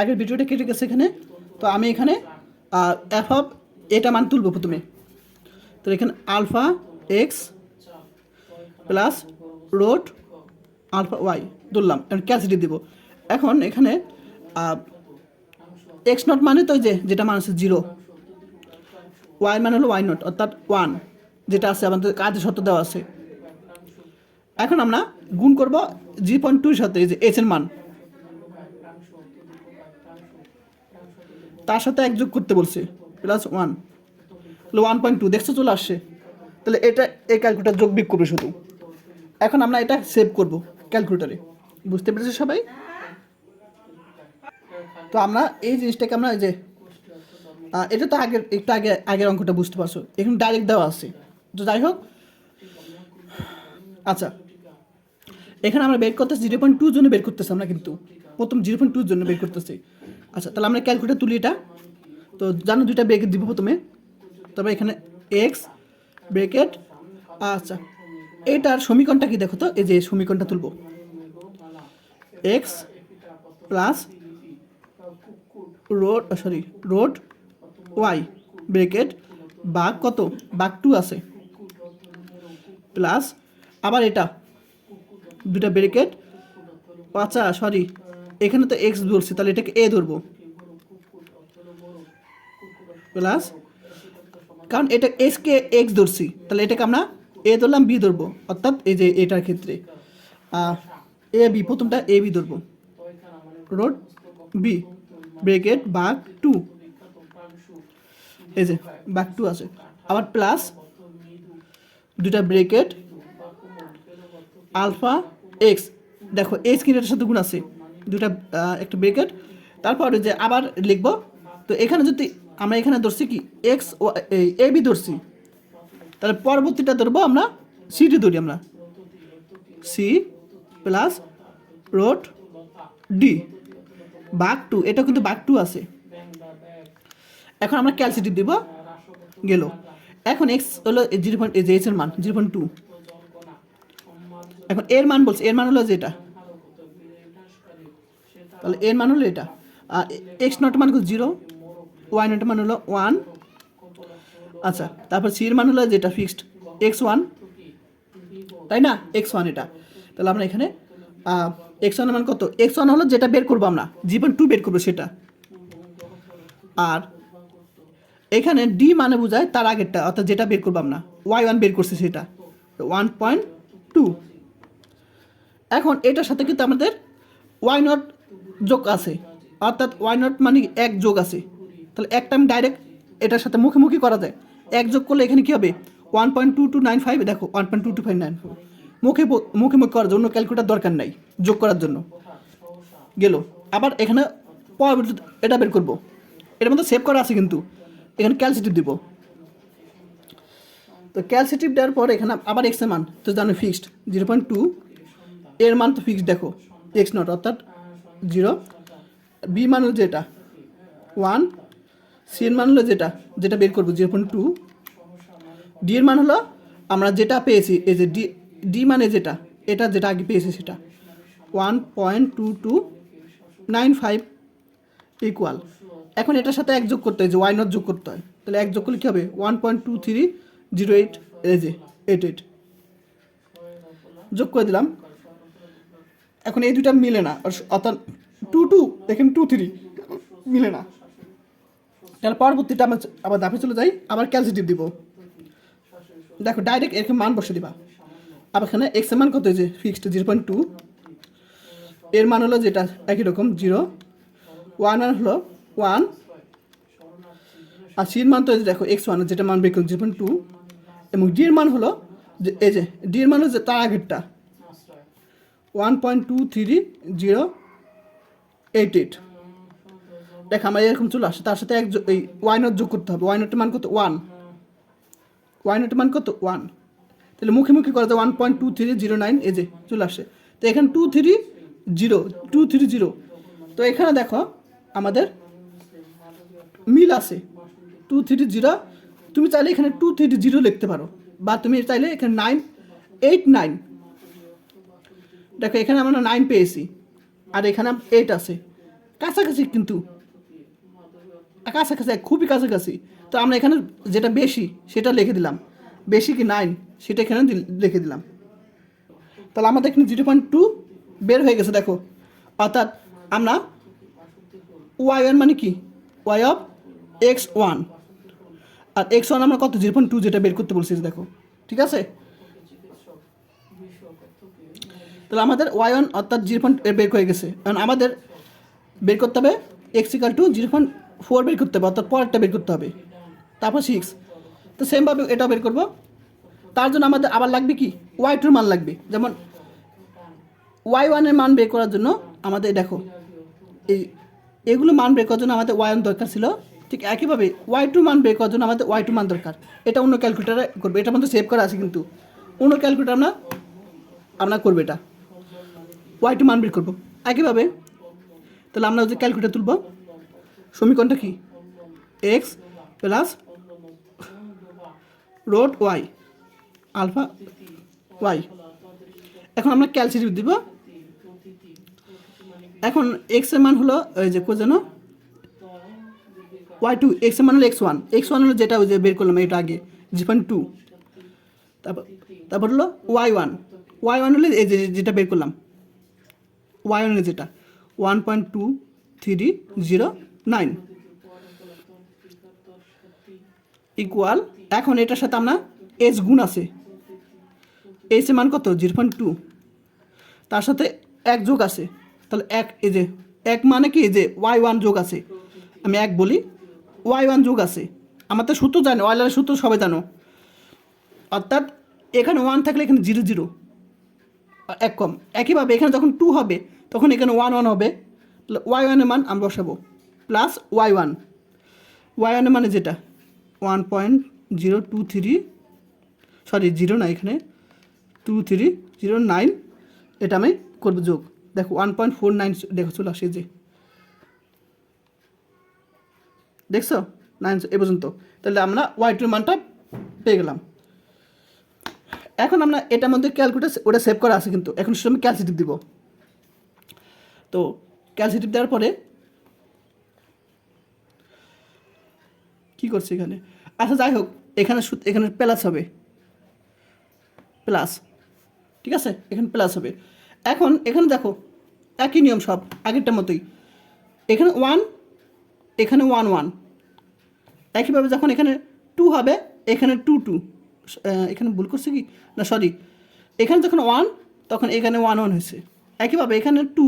আগের ভিডিওটা কেটে গেছে এখানে। তো আমি এখানে এফ অফ এটা মান তুলবো প্রথমে। তো এখানে alpha X plus root alpha Y তুললাম এখন ক্যালসিটি দিব। এখন এখানে এক্স নট মানে তো যে, যেটা মানে আছে জিরো ওয়াই মানে হলো ওয়াই নট অর্থাৎ ওয়ান যেটা আছে আমাদের কাজে সত্য দেওয়া আছে। এখন আমরা গুণ করব জি পয়েন্ট টুর সাথে, এই যে এস এর মান। তার সাথে এক যোগ করতে বলছে প্লাস ওয়ান তাহলে ওয়ান পয়েন্ট টু দেখছ চলে আসছে। তাহলে এটা, এই ক্যালকুলেটার যোগ বিয়োগ করবে শুধু। এখন আমরা এটা সেভ করব ক্যালকুলেটারে বুঝতে পেরেছি সবাই? তো আমরা এই জিনিসটাকে আমরা যে এটা তো আগের, একটু আগে, আগের অঙ্কটা বুঝতে পারছ। এখন ডাইরেক্ট দেওয়া আছে। তো যাই হোক আচ্ছা। এখানে আমরা বের করতেছি জিরো পয়েন্ট টুর জন্য বের করতেছি আমরা কিন্তু। প্রথম জিরো পয়েন্ট টুর জন্য বের করতেছি। আচ্ছা তাহলে আমরা ক্যালকুলেটার তুলি এটা। তো জানো দুইটা ব্রেকেট দিব প্রথমে। তবে এখানে এক্স ব্রেকেট আচ্ছা এটার সমীকরণটা কি দেখো তো? এই যে সমীকরণটা তুলব। X plus root sorry root Y bracket বাঘ কত? বাঘ টু আছে। প্লাস আবার এটা দুটা ব্রেকেট। আচ্ছা সরি এখানে তো এক্স ধরছি, তাহলে এটাকে এ ধরবো। প্লাস কারণ এটা এসকে এক্স ধরছি, তাহলে এটাকে আমরা এ ধরলাম বি ধরবো। অর্থাৎ এই যে এটার ক্ষেত্রে এ বি প্রথমটা এ বি ধরবো। রোড বি ব্রেকেট বাঘ টু এই যে বাঘ টু আছে। আবার প্লাস দুটা ব্রেকেট আলফা এক্স দেখো এই স্ক্রিনের সাথে গুণ আছে। দুটা একটা ব্রেকেট তারপর যে আবার লিখব, তো এখানে যদি আমরা এখানে ধরছি কি এক্স ও, এ বি ধরছি। তাহলে পরবর্তীটা ধরবো আমরা সিটি ধরি আমরা। সি প্লাস রোড ডি বাঘ টু এটা কিন্তু বাঘ টু আছে। এখন আমরা ক্যালসিটি দিব, গেল। এখন এক্স হলো জিরো পয়েন্ট যে এর মান, জিরো পয়েন্ট টু এখন এর মান বলছে এর মান হলো যেটা। তাহলে এর মান হলো এটা। এক্স নট মান জিরো ওয়াই নট মান হলো ওয়ান আচ্ছা তারপর সির মান হলো যেটা ফিক্সড এক্স ওয়ান তাই না? এক্স ওয়ান এটা। তাহলে আমরা এখানে এক্স ওয়ান মান কত? এক্স ওয়ান হলো যেটা বের করব আমরা, জীবন টু বের করব সেটা। আর এখানে ডি মানে বোঝায় তার আগেরটা, অর্থাৎ যেটা বের করব আমরা ওয়াই ওয়ান বের করছি সেটা। ওয়ান পয়েন্ট টু এখন এটার সাথে কিন্তু আমাদের ওয়াই নট যোগ আছে, অর্থাৎ ওয়াই নট মানে এক যোগ আছে। তাহলে একটা আমি ডাইরেক্ট এটার সাথে মুখোমুখি করা যায়। এক যোগ করলে এখানে কী হবে? One point two two nine five দেখো one point two two five nine মুখে মুখে মুখে করার জন্য ক্যালকুলেটার দরকার নাই, যোগ করার জন্য। গেল। আবার এখানে পরবর্তী এটা বের করব। এটার মধ্যে সেভ করা আছে কিন্তু। এখানে ক্যালসিটিভ দিব। তো ক্যালসিটিভ দেওয়ার পর এখানে আবার এক্সের মান, তো জানো ফিক্সড জিরো পয়েন্ট টু এর মান তো ফিক্সড দেখো এক্স নট অর্থাৎ জিরো বি মান যেটা ওয়ান সি এর মান হলো যেটা যেটা বের করব জিরো পয়েন্ট টু ডি এর মান হলো আমরা যেটা পেয়েছি, এই যে ডি ডি মানে যেটা, এটা যেটা আগে পেয়েছি সেটা। One point two two nine five equal এখন এটার সাথে এক যোগ করতে হয়, যে ওয়াই নট যোগ করতে হয়। তাহলে এক যোগ করলে কী হবে? One point two three zero eight এই যে এইট এইট যোগ করে দিলাম। এখন এই দুটা মিলে না অর- অর্থাৎ টু টু এখানে টু থ্রি মিলে না। তাহলে পরবর্তীটা আমরা আবার দাপে চলে যাই, আবার ক্যালসিটিভ দিব। দেখো ডাইরেক্ট এরকম মান বসে দিবা। আবার এখানে এক্সের মান কত হয়েছে? ফিক্সড জিরো পয়েন্ট টু এর মান হলো যেটা, একই রকম জিরো ওয়ান মান হলো ওয়ান আর সির মান তো দেখো এক্স ওয়ান যেটা মান করুন জিরো পয়েন্ট টু এবং ডি এর মান হলো যে, এই যে ডি এর মান যে তার আগেরটা। One point two three zero eight eight দেখ, আমার এরকম চলে আসে, তার সাথে এক এই ওয়াই নট যোগ করতে হবে ওয়াই নটের মান কত? ওয়ান ওয়াই নটের মান কত? ওয়ান তাহলে মুখে মুখে করা যায় one point two three zero nine এই যে চলে আসে। তো এখানে two three zero two three zero তো এখানে দেখো, আমাদের মিল আছে। টু থ্রি জিরো তুমি চাইলে এখানে টু থ্রি জিরো লিখতে পারো, বা তুমি চাইলে এখানে নাইন এইট নাইন দেখো, এখানে আমরা নাইন পেয়েছি, আর এখানে এইট আছে। কাছাকাছি কিন্তু কাছাকাছি খুবই কাছাকাছি। তো আমরা এখানে যেটা বেশি, সেটা লিখে দিলাম। বেশি কি নাইন সেটা এখানে লিখে দিলাম। তাহলে আমাদের এখানে জিরো পয়েন্ট টু বের হয়ে গেছে, দেখো। অর্থাৎ আমরা ওয়াই ওয়ান মানে কি? ওয়াই অফ এক্স ওয়ান আর এক্স ওয়ান আমরা কত? জিরো পয়েন্ট টু যেটা বের করতে বলছিস দেখো। ঠিক আছে? তাহলে আমাদের ওয়াই ওয়ান অর্থাৎ জিরো পয়েন্ট বের হয়ে গেছে। কারণ আমাদের বের করতে হবে X equal two zero point four বের করতে হবে, অর্থাৎ পরেরটা বের করতে হবে। তারপর সিক্স তো সেমভাবে এটা বের করব। তার জন্য আমাদের আবার লাগবে কি? ওয়াই টুর মান লাগবে। যেমন ওয়াই ওয়ানের মান বের করার জন্য আমাদের দেখো, এই এগুলো মান বের করার জন্য আমাদের ওয়াই ওয়ান দরকার ছিল। ঠিক একইভাবে ওয়াই টু মান বের করার জন্য আমাদের ওয়াই টু মান দরকার। এটা অন্য ক্যালকুলেটারে করবে। এটা মধ্যে সেভ করা আছে কিন্তু। অন্য ক্যালকুলেটার আমরা আমরা করব এটা। ওয়াই টু মান বের করব। একইভাবে তাহলে আমরা যে ক্যালকুলেটার তুলব। সমীকরণটা কি? X plus root Y alpha Y এখন আমরা ক্যালসিটিভ দিব। এখন এক্সের মান হলো ওই যে কো যেন ওয়াই টু এক্সের মান হলো এক্স ওয়ান এক্স ওয়ান হলো যেটা ওই যে বের করলাম এটা আগে জি পয়েন্ট টু তারপর তারপর হলো ওয়াই ওয়ান ওয়াই ওয়ান হলো এই যে যেটা বের করলাম। ওয়াই ওয়ানের যেটা। One point two three zero nine. Equal, এখন এটার সাথে আমরা এস গুণ আছে। এস এর মান কত? Zero point two. তার সাথে এক যোগ আছে। তাহলে এক, এই যে, এক মানে কি? যে, ওয়াই ওয়ান যোগ আছে। আমি এক বলি, ওয়াই ওয়ান যোগ আছে। আমার তো সূত্র জানো ওয়াইলারের সূত্র সবাই জানো। অর্থাৎ, এখানে ওয়ান থাকলে এখানে জিরো জিরো। এক কম। একইভাবে এখানে যখন টু হবে, তখন এখানে ওয়ান ওয়ান হবে। ওয়াই ওয়ানের মান আমরা বসাবো। প্লাস ওয়াই ওয়ান ওয়াই ওয়ানের মানে যেটা? One point zero two three sorry zero না এখানে টু থ্রি জিরো নাইন এটা আমি করব যোগ। দেখো ওয়ান পয়েন্ট ফোর নাইন দেখো, চলে আসে যে। দেখছ? নাইন এ পর্যন্ত। তাহলে আমরা ওয়াই টুর মানটা পেয়ে গেলাম। এখন আমরা এটার মধ্যে ক্যালকুলেটার ওটা সেভ করা আছে কিন্তু। এখন শুধু আমি ক্যালসিটিভ দিব। তো ক্যালসিটিভ দেওয়ার পরে কি করছে এখানে? আচ্ছা যাই হোক, এখানে এখানে প্লাস হবে। প্লাস ঠিক আছে? এখানে প্লাস হবে। এখন এখানে দেখো, একই নিয়ম সব, আগেরটার মতোই। এখানে ওয়ান এখানে ওয়ান ওয়ান একইভাবে যখন এখানে টু হবে, এখানে টু টু এখানে ভুল করছে কি? না সরি এখানে যখন ওয়ান তখন এখানে ওয়ান ওয়ান হয়েছে। একইভাবে এখানে টু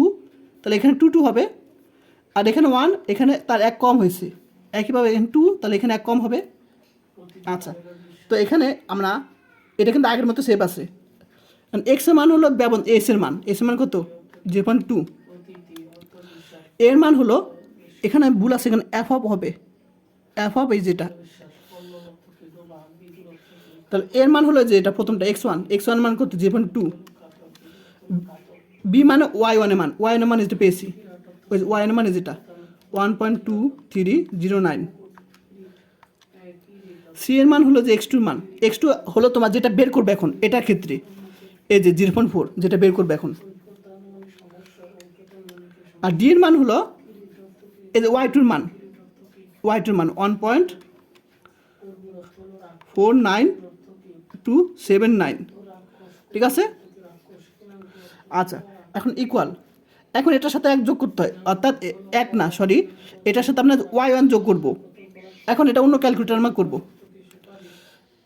তাহলে এখানে টু টু হবে। আর এখানে ওয়ান এখানে তার এক কম হয়েছে। একইভাবে এখানে টু তাহলে এখানে এক কম হবে। আচ্ছা তো এখানে আমরা, এটা কিন্তু আগের মতো সেভ আছে। এক্সের মান হলো ব্যবন এস এর মান। এস এর মান কত? জিরো পয়েন্ট টু এর মান হলো, এখানে ভুল আছে, এখানে এফ অফ হবে। এফ অফ এই যেটা। তাহলে এর মান হলো যে এটা প্রথমটা এক্স ওয়ান এক্স ওয়ান মান কত? জিরো পয়েন্ট টু বি মানে ওয়াই ওয়ানের মান। ওয়াই ওয়ানের মান যেটা পেয়েছি ওই ওয়াই ওয়ানের মানে যেটা one point two three zero nine C এর মান হলো যে এক্স টুর মান। এক্স টু হলো তোমার যেটা বের করবে এখন, এটার ক্ষেত্রে। এই যে জিরো পয়েন্ট ফোর যেটা বের করবে এখন। আর ডি এর মান হলো, এই যে ওয়াই টুর মান। ওয়াই টুর মান one point four nine two seven nine ঠিক আছে? আচ্ছা এখন ইকুয়াল এখন এটার সাথে এক যোগ করতে হয়। অর্থাৎ এক না সরি এটার সাথে আমরা ওয়াই ওয়ান যোগ করব। এখন এটা অন্য ক্যালকুলেটার আমরা করব।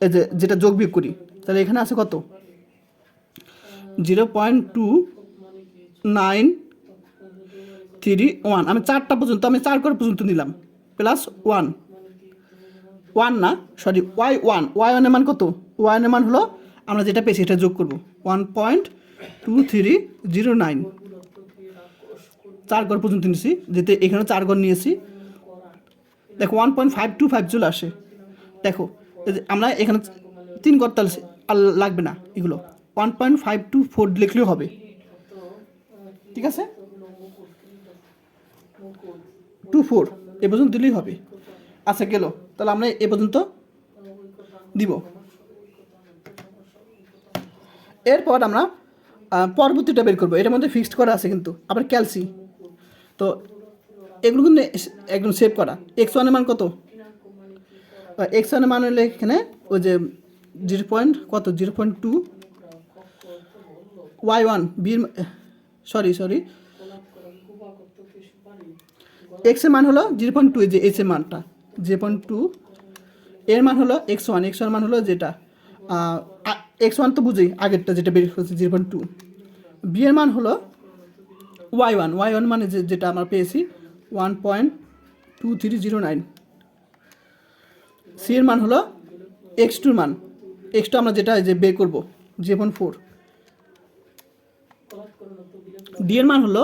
এই যে, যেটা যোগ বিয়োগ করি, তাহলে এখানে আছে কত? Zero point two nine three one আমি চারটা পর্যন্ত, আমি চার করে পর্যন্ত নিলাম। প্লাস ওয়ান ওয়ান না সরি ওয়াই ওয়ান ওয়াই ওয়ানের মান কত? ওয়াই ওয়ানের মান হলো, আমরা যেটা পেয়েছি, এটা যোগ করব। One point two three zero nine চার ঘর পর্যন্ত নিয়েছি যেতে এখানে চার ঘর নিয়েছি। দেখো one point five two five চলে আসে। দেখো আমরা এখানে তিন গড় তাহলে আর লাগবে না এগুলো। One point five two four লিখলেও হবে। ঠিক আছে? টু ফোর এ পর্যন্ত দিলেই হবে। আচ্ছা গেল। তাহলে আমরা এ পর্যন্ত দিব। এরপর আমরা পরবর্তীটা বের করব। এটার মধ্যে ফিক্সড করা আছে কিন্তু। আবার ক্যালসি তো এগুলো কিন্তু একদম সেভ করা। এক্স ওয়ানের মান কত? এক্স ওয়ানের মান হলে এখানে ওই যে জিরো পয়েন্ট কত? Zero point two Y one বির সরি সরি এক্সের মান হলো জিরো পয়েন্ট টু যে এক্সের মানটা। জিরো পয়েন্ট টু এর মান হলো এক্স ওয়ান এক্স ওয়ান মান হলো যেটা? এক্স ওয়ান তো বুঝি আগেরটা যেটা বের হচ্ছে জিরো পয়েন্ট টু বি এর মান হলো ওয়াই ওয়ান ওয়াই ওয়ান মানে যেটা আমরা পেয়েছি one point two three zero nine C এর মান হলো এক্স টুর মান। এক্স টু আমরা যেটা যে বে করব জিরো পয়েন্ট ফোর ডি এর মান হলো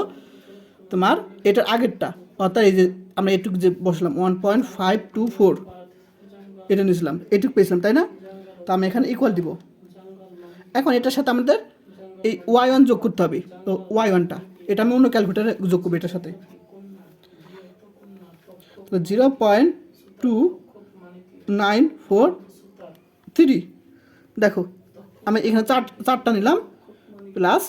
তোমার এটার আগেরটা, অর্থাৎ এই যে আমরা এটুকু যে বসলাম one point five two four এটা নিয়েছিলাম, এটুকু পেয়েছিলাম, তাই না? তো আমি এখানে ইকুয়াল দিব। এখন এটার সাথে আমাদের এই ওয়াই ওয়ান যোগ করতে হবে, তো ওয়াই ওয়ানটা এটা আমি অন্য ক্যালকুলেটারে যোগ করব এটার সাথে। তো zero point two nine four three দেখো, আমি এখানে চার, চারটা নিলাম প্লাস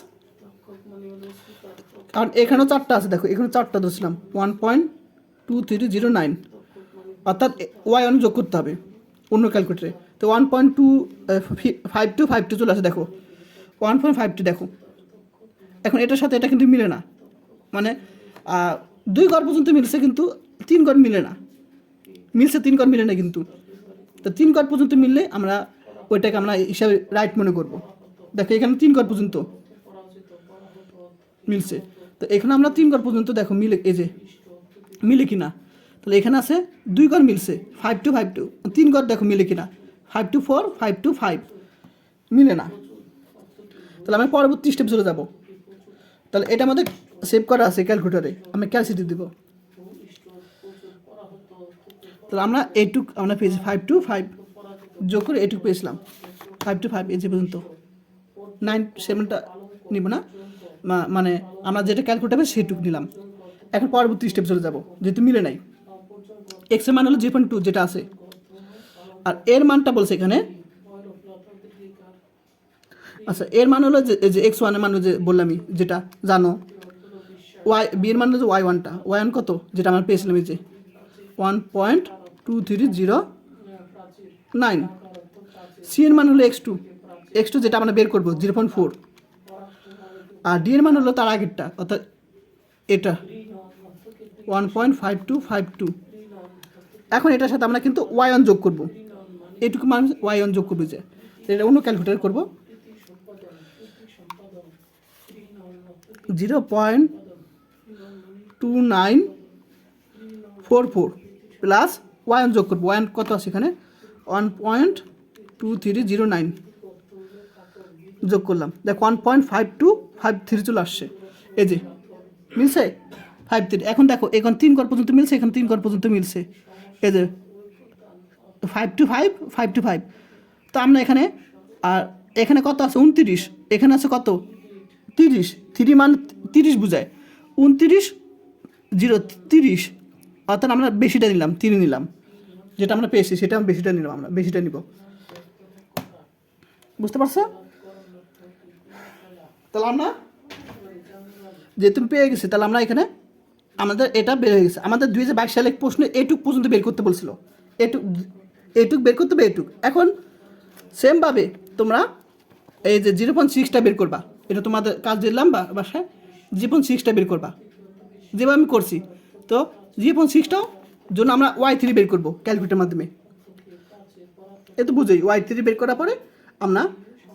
কারণ এখানেও চারটা আছে, দেখো এখানে চারটা ধরছিলাম one point two three zero nine অর্থাৎ ওয়াই ওয়ান যোগ করতে হবে, অন্য ক্যালকুলেটারে তো one point two five two five two চলে আসে, দেখো। ওয়ান পয়েন্ট ফাইভ টু দেখো। এখন এটার সাথে এটা কিন্তু মিলে না। মানে দুই ঘর পর্যন্ত মিলছে কিন্তু তিন ঘর মিলে না। মিলছে, তিন ঘর মিলে না কিন্তু। তো তিন ঘর পর্যন্ত মিললে আমরা ওইটাকে আমরা হিসাবে রাইট মনে করব। দেখো, এখানে তিন ঘর পর্যন্ত মিলছে। তো এখানে আমরা তিন ঘর পর্যন্ত দেখো, মিলে, এই যে, মিলে কিনা। তাহলে এখানে আছে দুই ঘর মিলছে ফাইভ টু ফাইভ টু তিন ঘর দেখো মিলে কিনা। Five two four five two five মিলে না। তাহলে আমি পরবর্তী স্টেপ চলে যাব। তাহলে এটা আমাদের সেভ করা আছে ক্যালকুলেটারে আমি ক্যালসিটি দিব। তাহলে আমরা এইটুক আমরা পেয়েছি ফাইভ টু ফাইভ যোগ করে এইটুক পেয়েছিলাম। ফাইভ টু ফাইভ এই যে পর্যন্ত। নাইন সেভেনটা নিব না। মানে আমরা যেটা ক্যালকুলেট হবে সেটুক নিলাম। এখন পরবর্তী স্টেপ চলে যাব, যেহেতু মিলে নাই। এক্সের মান হলো জিরো পয়েন্ট টু যেটা আছে। আর এর মানটা বলছে এখানে আচ্ছা এর মান হলো যে এক্স ওয়ানের মান যে বললামই, যেটা জানো? ওয়াই বি এর মান হলো যে ওয়াই ওয়ানটা ওয়াই ওয়ান কত? যেটা আমরা পেয়েছিলাম যে one point two three zero nine C এর মান হলো এক্স টু এক্স টু যেটা আমরা বের করব জিরো পয়েন্ট ফোর আর ডি এর মান হলো তার আগেরটা, অর্থাৎ এটা। One point five two five two এখন এটার সাথে আমরা কিন্তু ওয়াই অন যোগ করব। এটুকু মানুষ ওয়াই অন যোগ করব যে। এটা অন্য ক্যালকুলেটার করব। Zero point two nine four four plus one যোগ করব। ওয়ান কত আছে এখানে? One point two three zero nine যোগ করলাম। দেখ, one point five two five three চলে আসছে। এই যে, মিলছে? Five three. এখন দেখো, এখন তিন ঘর পর্যন্ত মিলছে, এখানে তিন ঘর পর্যন্ত মিলছে। এই যে, five two five five two five. তো আমরা এখানে, আর এখানে কত আছে? উনতিরিশ। এখানে আছে কত? তিরিশ থ্রি মান তিরিশ বোঝায়। উনতিরিশ, জিরো, তিরিশ। অর্থাৎ আমরা বেশিটা নিলাম তিরি নিলাম। যেটা আমরা পেয়েছি, সেটা আমরা বেশিটা নিলাম আমরা, বেশিটা নিব। বুঝতে পারছ? তাহলে আমরা যেহেতু পেয়ে গেছি, তাহলে আমরা এখানে আমাদের এটা বের হয়ে গেছে। আমাদের দুই হাজার বাইশ সালে প্রশ্ন এটুক পর্যন্ত বের করতে বলছিল। এটুক এটুক বের করতে হবে এটুক। এখন সেমভাবে তোমরা এই যে জিরো পয়েন্ট সিক্সটা বের করবা। এটা তোমাদের কাজ দিলাম বা বাসায় জিরো পয়েন্ট সিক্সটা বের করবা। যেভাবে আমি করছি। তো জিরো পয়েন্ট সিক্সটাও জন্য আমরা ওয়াই থ্রি বের করব ক্যালকুলেটার মাধ্যমে। এ তো বুঝেই ওয়াই থ্রি বের করার পরে আমরা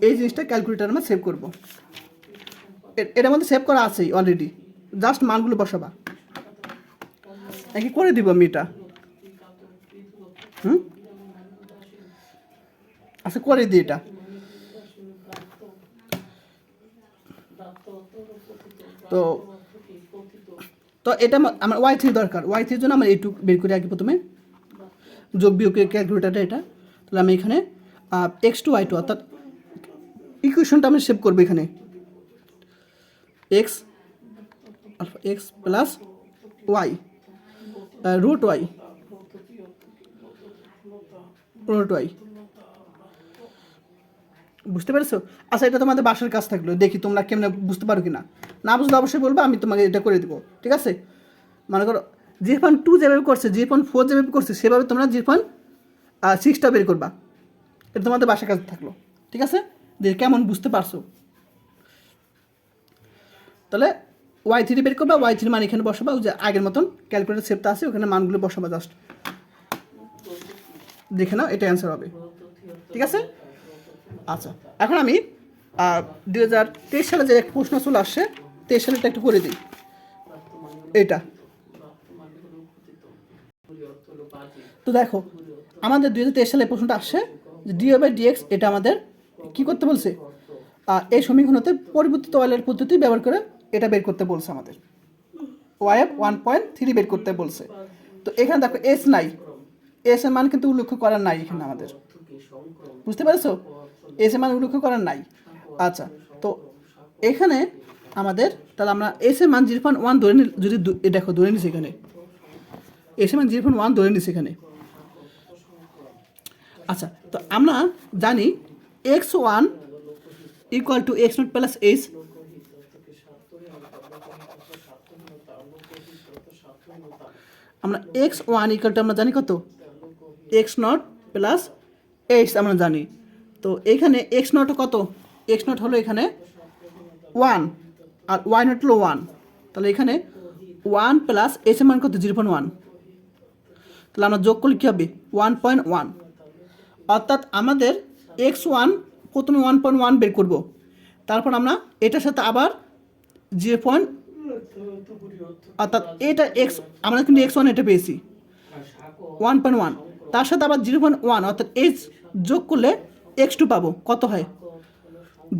এই জিনিসটা ক্যালকুলেটার আমরা সেভ করব। এটার মধ্যে সেভ করা আছেই অলরেডি জাস্ট মানগুলো বসাবা। নাকি করে দিব আমি এটা। হুম? আচ্ছা করে দিই এটা। তো তো এটা আমা- আমার ওয়াই থ্রি দরকার। ওয়াই থ্রির জন্য আমার এইটুক বের করে আগে প্রথমে। যোগ বিয়োগের ক্যালকুলেটারটা এটা। তাহলে আমি এখানে এক্স টু ওয়াই টু অর্থাৎ ইকুয়েশনটা আমি সেভ করব এখানে। X X plus Y root Y root Y বুঝতে পেরেছ? আচ্ছা এটা তোমাদের বাসার কাজ থাকল, দেখি তোমরা কেমনে বুঝতে পারো কি না না বুঝলে অবশ্যই বলব, আমি তোমাকে এটা করে দেবো, ঠিক আছে? মনে করো জিরো পয়েন্ট টু যেভাবে করছে জি পয়েন্ট ফোর যেভাবে করছে, সেভাবে তোমরা জি পয়েন্ট সিক্সটা বের করবা। এটা তোমাদের বাসার কাজ থাকল, ঠিক আছে? যে কেমন বুঝতে পারছ। তাহলে ওয়াই থ্রি বের করবা ওয়াই থ্রি মান এখানে বসাবা যে আগের মতন ক্যালকুলেটার সেপটা আছে, ওখানে মানগুলো বসাবা জাস্ট দেখে নাও, এটা অ্যান্সার হবে, ঠিক আছে? আচ্ছা এখন আমি দুই হাজার তেইশ সালে যে একটা প্রশ্ন চলে আসছে তেইশ সালেটা একটু করে দিই। এটা। তো দেখো, আমাদের দুই হাজার তেইশ সালে প্রশ্নটা আসছে যে ডিও বাই ডিএক্স এটা আমাদের কি করতে বলছে? এই সমীকরণতে পরিবর্তিত অয়েলের পদ্ধতি ব্যবহার করে এটা বের করতে বলছে আমাদের। ওয়াইফ ওয়ান পয়েন্ট থ্রি বের করতে বলছে। তো এখানে দেখো এস নাই। এস এর মান কিন্তু উল্লেখ করার নাই এখানে আমাদের। বুঝতে পেরেছ? এস এর মান উল্লেখ করার নাই। আচ্ছা তো এখানে আমাদের, তাহলে আমরা এস এর মান জিরো পয়েন্ট ওয়ান ধরে নিই যদি দেখো, ধরে নিছি এখানে। এস এর মান জিরো পয়েন্ট ওয়ান ধরে নিছি এখানে। আচ্ছা তো আমরা জানি X one equal to X naught plus H আমরা এক্স ওয়ান ইকুয়াল টু আমরা জানি কত? এক্স নট প্লাস এইচ আমরা জানি। তো এখানে এক্স নট কত? এক্স নট হলো এখানে ওয়ান আর ওয়াই নট হলো ওয়ান তাহলে এখানে ওয়ান প্লাস এস এর মান কত? জিরো পয়েন্ট ওয়ান তাহলে আমরা যোগ করলে কী হবে? ওয়ান পয়েন্ট ওয়ান অর্থাৎ আমাদের এক্স ওয়ান প্রথমে ওয়ান পয়েন্ট ওয়ান বের করব। তারপর আমরা এটার সাথে আবার জিরো পয়েন্ট অর্থাৎ এটা এক্স আমরা কিন্তু এক্স ওয়ান এটা পেয়েছি। ওয়ান পয়েন্ট ওয়ান তার সাথে আবার জিরো পয়েন্ট ওয়ান অর্থাৎ এইচ যোগ করলে এক্স টু পাবো, কত হয়?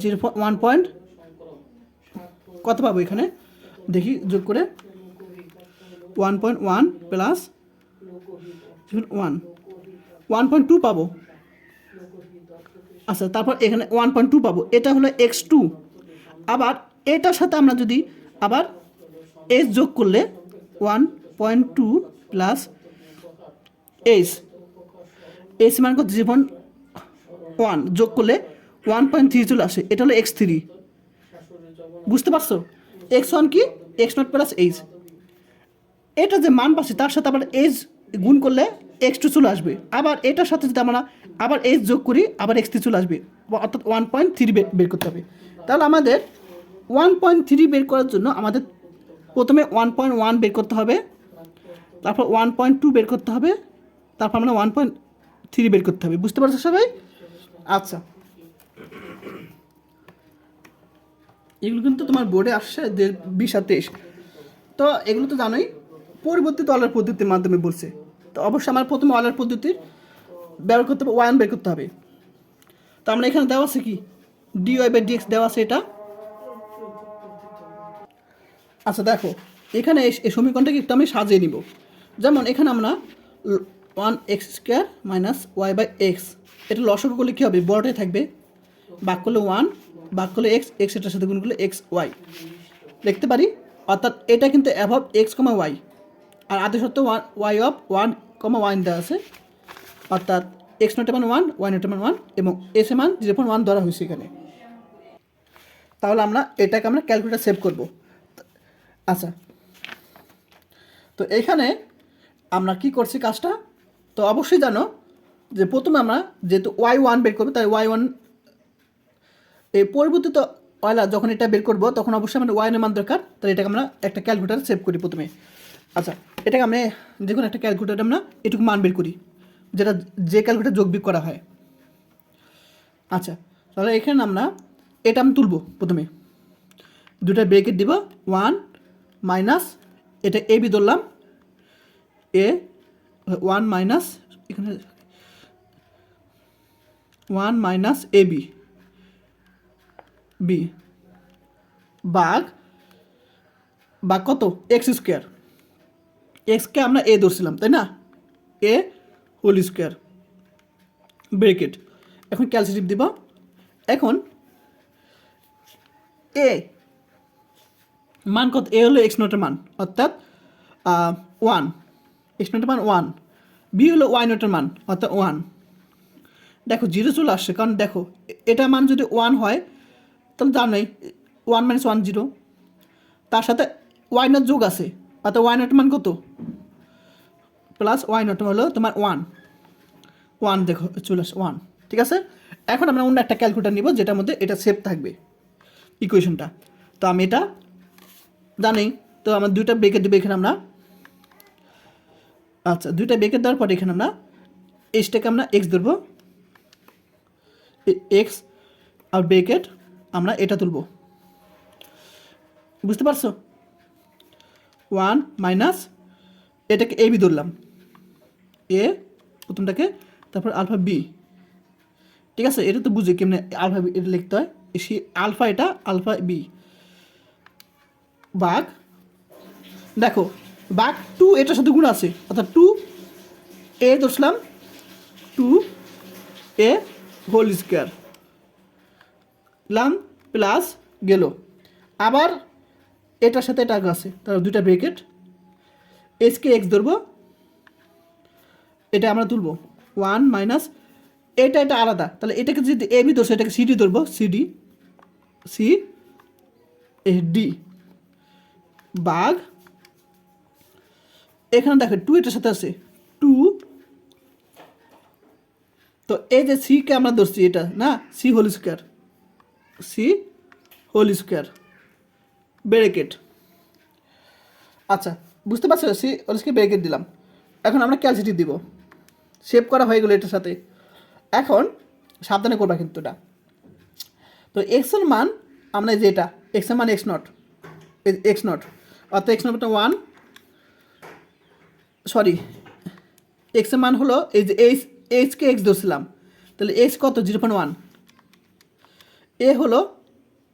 জিরো ওয়ান পয়েন্ট কত পাবো এখানে? দেখি, যোগ করে। One point one plus one one point two পাবো। আচ্ছা তারপর এখানে ওয়ান পয়েন্ট টু পাবো। এটা হলো এক্স টু আবার এটার সাথে আমরা যদি আবার এস যোগ করলে one point two plus S. S মান কত? জিরো ওয়ান যোগ করলে ওয়ান পয়েন্ট থ্রি চলে আসে। এটা হলো এক্স থ্রি বুঝতে পারছ? এক্স ওয়ান কি? এক্স নট প্লাস এইচ এটা যে মান পাচ্ছি, তার সাথে আবার এজ গুণ করলে এক্স টু চলে আসবে। আবার এটার সাথে যদি আমরা আবার এজ যোগ করি, আবার এক্স থ্রি চলে আসবে। অর্থাৎ ওয়ান পয়েন্ট থ্রি বের করতে হবে। তাহলে আমাদের ওয়ান পয়েন্ট থ্রি বের করার জন্য আমাদের প্রথমে ওয়ান পয়েন্ট ওয়ান বের করতে হবে। তারপর ওয়ান পয়েন্ট টু বের করতে হবে। তারপর আমরা ওয়ান পয়েন্ট থ্রি বের করতে হবে। বুঝতে পারছ সবাই? আচ্ছা। এগুলো কিন্তু তোমার বোর্ডে আসছে বিশ আর তেইশ। তো এগুলো তো জানোই, পরিবর্তিত অলার পদ্ধতির মাধ্যমে বলছে। তো অবশ্যই আমার প্রথমে অলার পদ্ধতির ব্যবহার করতে হবে ওয়ান বের করতে হবে। তো আমরা এখানে দেওয়া আছে কি? ডিওয়াই বাই ডিএক্স দেওয়া আছে এটা। আচ্ছা দেখো, এখানে এই- এই সমীকরণটাকে একটু আমি সাজিয়ে নিব। যেমন এখানে আমরা one X square minus Y by X এটা লসক করলে কী হবে? বড়টাই থাকবে। বাক করলে ওয়ান বাক করলে এক্স এক্স এটার সাথে গুণ করলে এক্স ওয়াই লিখতে পারি? অর্থাৎ এটা কিন্তু অ্যাভাব এক্স কমা ওয়াই আর আদি সত্য one Y of one comma one দেওয়া আছে। অর্থাৎ এক্স নট মান ওয়ান ওয়াই নট মান ওয়ান এবং এস এ মান জিরো পয়েন্ট ওয়ান ধরা হয়েছে এখানে। তাহলে আমরা এটাকে আমরা ক্যালকুলেটার সেভ করব। আচ্ছা। তো এখানে আমরা কি করছি কাজটা? তো অবশ্যই জানো যে প্রথমে আমরা যেহেতু ওয়াই ওয়ান বের করব তাই ওয়াই ওয়ান এই পরিবর্তিত অয়লা যখন এটা বের করব, তখন অবশ্যই আমাদের ওয়াইনের মান দরকার। তাহলে এটাকে আমরা একটা ক্যালকুলেটার সেভ করি প্রথমে। আচ্ছা এটাকে আমরা যে কোনো একটা ক্যালকুলেটার আমরা এটুকু মান বের করি, যেটা যে ক্যালকুলেটার যোগ বিয়োগ করা হয়। আচ্ছা তাহলে এখানে আমরা এটা আমি তুলবো প্রথমে। দুটা ব্রেকেট দিব ওয়ান মাইনাস এটা এ বি ধরলাম। এ ওয়ান মাইনাস এখানে one minus A B. B. বাঘ বা কত? X square. এক্সকে আমরা এ ধরছিলাম, তাই না? এ হোল স্কোয়ার। ব্রেকেট এখন ক্যালসিটিভ দিব। এখন এ, মান কত? এ হলো এক্স নোটের মান, অর্থাৎ ওয়ান। এক্স নোটের মান ওয়ান। বি হলো ওয়াই নোটের মান, অর্থাৎ ওয়ান। দেখো, জিরো চলে আসছে। কারণ দেখো, এটা মান যদি ওয়ান হয়, তাহলে জানোই ওয়ান মাইনাস ওয়ান জিরো তার সাথে ওয়াই নট যোগ আছে। অর্থাৎ ওয়াই নট মান কত? প্লাস ওয়াই নট হলো তোমার ওয়ান ওয়ান দেখো, চলে আসে ওয়ান ঠিক আছে? এখন আমরা অন্য একটা ক্যালকুলেটার নিব, যেটার মধ্যে এটা সেভ থাকবে ইকুয়েশনটা তো আমি এটা জানি, তো আমার দুইটা ব্রেকেট দেবো এখানে আমরা। আচ্ছা দুইটা ব্রেকেট দেওয়ার পরে এখানে আমরা এক্সটাকে আমরা এক্স ধরবো। এক্স আর ব্রেকেট আমরা এটা তুলবো। বুঝতে পারছ? ওয়ান মাইনাস এটাকে এ বি ধরলাম। এ প্রথমটাকে, তারপর আলফা বি ঠিক আছে? এটা তো বুঝি কেমনে আলফা বি এটা লিখতে হয়। সে আলফা এটা, আলফা বি বাঘ, দেখো, বাঘ টু এটার সাথে গুণ আছে। অর্থাৎ two A ধরছিলাম। Two A whole square. লাম প্লাস গেল। আবার এটার সাথে এটা আছে, তার দুইটা ব্রেকেট এসকে এক্স ধরবো। এটা আমরা তুলবো। ওয়ান মাইনাস এটা এটা আলাদা। তাহলে এটাকে যদি এ বি ধরছে, এটাকে সিডি ধরবো। সিডি সি এ ডি বাঘ, এখানে দেখো টু এটার সাথে আছে টু তো এই যে সিকে আমরা ধরছি, এটা না? C whole square. C whole square. Bracket আচ্ছা বুঝতে পারছ? সি হোল স্কোয়ার ব্রেকেট দিলাম। এখন আমরা ক্যালসিটি দিব। সেভ করা হয়ে গেলো এটার সাথে। এখন সাবধানে করবা কিন্তু এটা। তো এক্সের মান, আমরা এই যে এটা এক্সের মান এক্স নট এক্স নট অর্থাৎ এক্স নটটা ওয়ান সরি এক্সের মান হলো এই যে এইচ এইচকে এক্স ধরছিলাম। তাহলে এইচ কত? জিরো পয়েন্ট ওয়ান এ হলো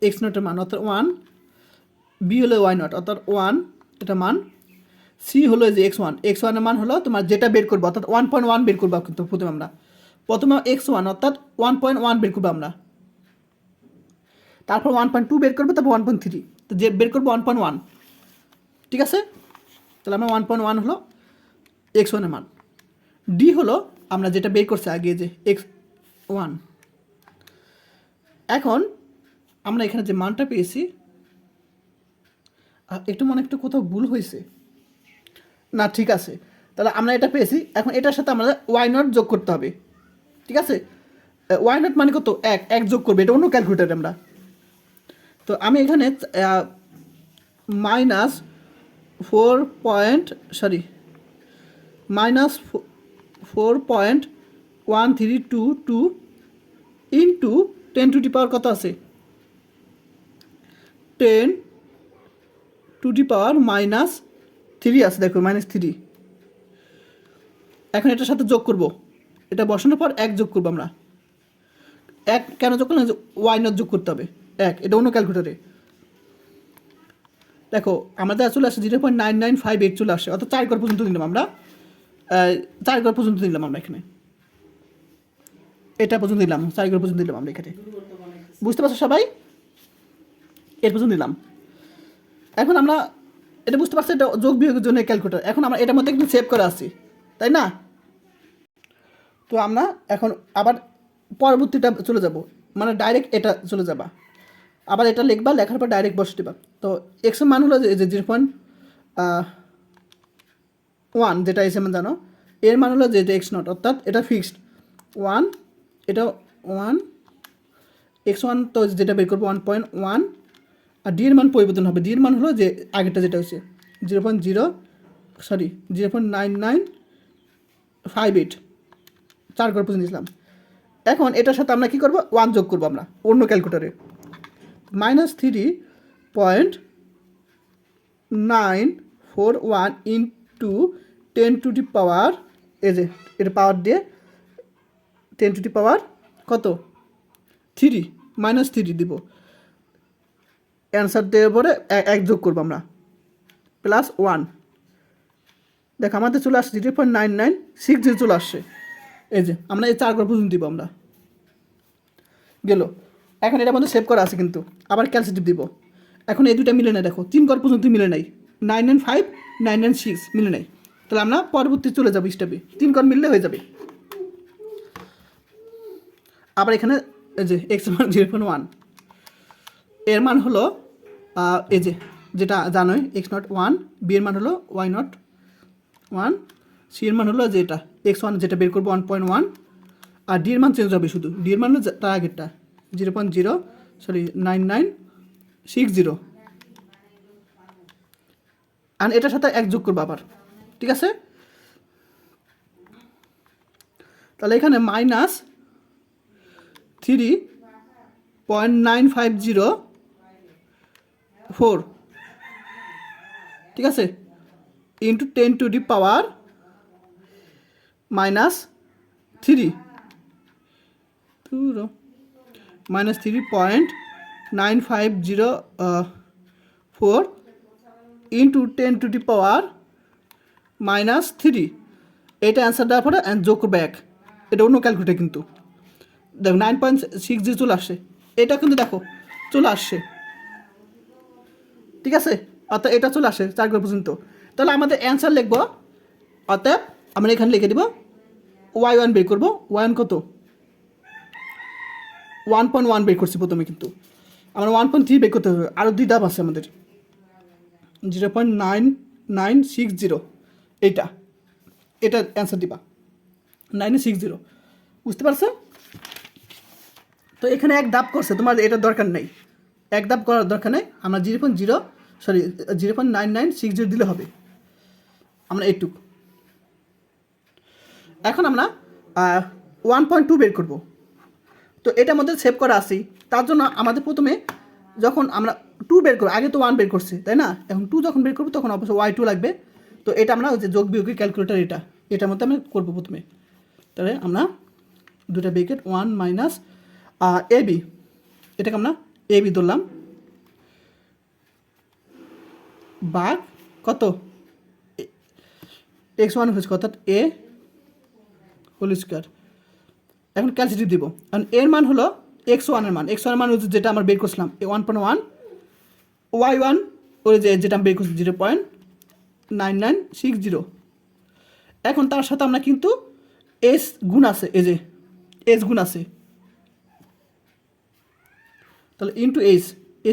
এক্স নটের মান, অর্থাৎ ওয়ান বি হলো ওয়াই নট অর্থাৎ ওয়ান এটা মান। সি হলো যে এক্স ওয়ান এক্স ওয়ানের মান হলো তোমার যেটা বের করব, অর্থাৎ ওয়ান পয়েন্ট ওয়ান বের করব কিন্তু প্রথমে আমরা। প্রথমে এক্স ওয়ান অর্থাৎ ওয়ান পয়েন্ট ওয়ান বের করব আমরা। তারপর ওয়ান পয়েন্ট টু বের করব, তারপর ওয়ান পয়েন্ট থ্রি তো যে বের করব ওয়ান পয়েন্ট ওয়ান ঠিক আছে? তাহলে আমরা ওয়ান পয়েন্ট ওয়ান হলো এক্স ওয়ানের মান। ডি হলো আমরা যেটা বের করছি আগে যে এক্স ওয়ান এখন আমরা এখানে যে মানটা পেয়েছি একটু মনে, একটু কোথাও ভুল হয়েছে। না, ঠিক আছে। তাহলে আমরা এটা পেয়েছি, এখন এটার সাথে আমাদের ওয়াই নট যোগ করতে হবে। ঠিক আছে? ওয়াই নট মানে কত? এক। এক যোগ করবে, এটা অন্য ক্যালকুলেটারে আমরা। তো আমি এখানে minus four point sorry minus four point one three two two into ten to the power কত আছে? Ten to the power minus three আছে, দেখো মাইনাস থ্রি এখন এটার সাথে যোগ করব। এটা বসানোর পর এক যোগ করব আমরা। এক কেন যোগ করলাম? ওয়াই নট যোগ করতে হবে। এক, এটা অন্য ক্যালকুলেটারে দেখো, আমাদের চলে আসে zero point nine nine five eight চলে আসে। অর্থাৎ চার ঘর পর্যন্ত নিলাম আমরা। চার ঘর পর্যন্ত নিলাম আমরা এখানে। এটা পর্যন্ত দিলাম, চার ঘর পর্যন্ত দিলাম আমরা এখানে। বুঝতে পারছ সবাই? এর পর্যন্ত দিলাম। এখন আমরা এটা বুঝতে পারছি, এটা যোগ বিয়োগের জন্য ক্যালকুলেটার এখন আমরা এটার মধ্যে কিন্তু সেভ করে আসছি তাই না? তো আমরা এখন আবার পরবর্তীটা চলে যাব। মানে ডাইরেক্ট এটা চলে যাবা। আবার এটা লিখবা, লেখার পর ডাইরেক্ট বসে দেবা। তো এক্স মান হলো যে জিরো পয়েন্ট ওয়ান যেটা এসে মান জানো, এর মান হলো যে এক্স নট অর্থাৎ এটা ফিক্সড ওয়ান, এটা ওয়ান এক্স ওয়ান তো যেটা বের করব ওয়ান পয়েন্ট ওয়ান আর ডি এর মান পরিবর্তন হবে। ডি এর মান হলো যে আগেরটা যেটা হয়েছে zero point zero sorry zero point nine nine five eight চার করে পর্যন্ত দিয়েছিলাম এখন এটার সাথে আমরা কী করব? ওয়ান যোগ করব আমরা, অন্য ক্যালকুলেটারে minus three point nine four one into ten to the power এই যে, এটা পাওয়ার দিয়ে টেন টু দি পাওয়ার কত? থ্রি মাইনাস থ্রি দিব। অ্যান্সার দেওয়ার পরে এক- যোগ করব আমরা। প্লাস ওয়ান দেখ, আমাদের চলে আসছে zero point nine nine six zero চলে আসছে। এই যে, আমরা এই চার ঘর পর্যন্ত দিব আমরা। গেল। এখন এটার মধ্যে সেভ করা আছে কিন্তু। আবার ক্যালসিটিভ দিব। এখন এই দুটা মিলে নাই, দেখো। তিন ঘর পর্যন্ত মিলে নাই। Nine nine five nine nine six মিলে নাই। তাহলে আমরা পরবর্তী চলে যাব স্টেপে তিন ঘর মিললে হয়ে যাবে। আবার এখানে এই যে এক্স মান জিরো পয়েন্ট ওয়ানের মান হলো এই যে যেটা জানোই এক্স নট ওয়ান বি এর মান হলো ওয়াই নট ওয়ান সি এর মান হলো যে এটা এক্স ওয়ান যেটা বের করব ওয়ান পয়েন্ট ওয়ান আর ডি এর মান চেঞ্জ হবে শুধু। ডি এর মান হলো তার আগেরটা zero point zero sorry nine nine six zero আর এটার সাথে এক যোগ করব আবার। ঠিক আছে? তাহলে এখানে minus three point nine five zero four ঠিক আছে? Into ten to the power minus three minus three point nine five zero four into ten to the power minus three এটা অ্যান্সার দেওয়ার পরে যোগ এক। এটা অন্য ক্যালকুলেটার কিন্তু। দেখো নাইন পয়েন্ট সিক্স জিরো চলে আসছে এটা কিন্তু দেখো, চলে আসছে ঠিক আছে? অর্থাৎ এটা চলে আসে চার গ্রাম পর্যন্ত। তাহলে আমাদের অ্যান্সার লিখব, অতএব আমরা এখানে লিখে দিব ওয়াই ওয়ান বের করব। ওয়াই ওয়ান কত? ওয়ান পয়েন্ট ওয়ান বের করছি প্রথমে কিন্তু। আমরা ওয়ান পয়েন্ট থ্রি বের করতে হবে। আরও দুই ধাপ আছে আমাদের। Zero point nine nine six zero এইটা এটা অ্যান্সার দিবা। Nine six zero. বুঝতে পারছ? তো এখানে এক ধাপ করছে, তোমার এটা দরকার নেই। এক ধাপ করার দরকার নেই, আমরা zero point zero sorry zero point nine nine six zero দিলে হবে। আমরা এইটুক। এখন আমরা ওয়ান পয়েন্ট টু বের করব। তো এটার মধ্যে সেভ করা আছেই তার জন্য আমাদের প্রথমে যখন আমরা টু বের করব, আগে তো ওয়ান বের করছি, তাই না? এখন টু যখন বের করব, তখন অবশ্যই ওয়াই টু লাগবে। তো এটা আমরা ওই যে যোগ বিয়োগের ক্যালকুলেটার এটা, এটার মধ্যে আমরা করব প্রথমে। তাহলে আমরা দুটা bracket one minus A B এটাকে আমরা এ বি ধরলাম। বাঘ কত? এক্স ওয়ান হয়েছে অর্থাৎ এ হোল স্কোয়ার এখন ক্যালসিটি দিব। কারণ এর মান হলো এক্স ওয়ানের মান। এক্স ওয়ানের মান হচ্ছে যেটা আমরা বের করছিলাম A one point one Y one ওই যে যেটা আমি বের করছি zero point nine nine six zero. এখন তার সাথে আমরা কিন্তু এস গুণ আছে এজে এস গুণ আছে। তাহলে ইন্টু এইচ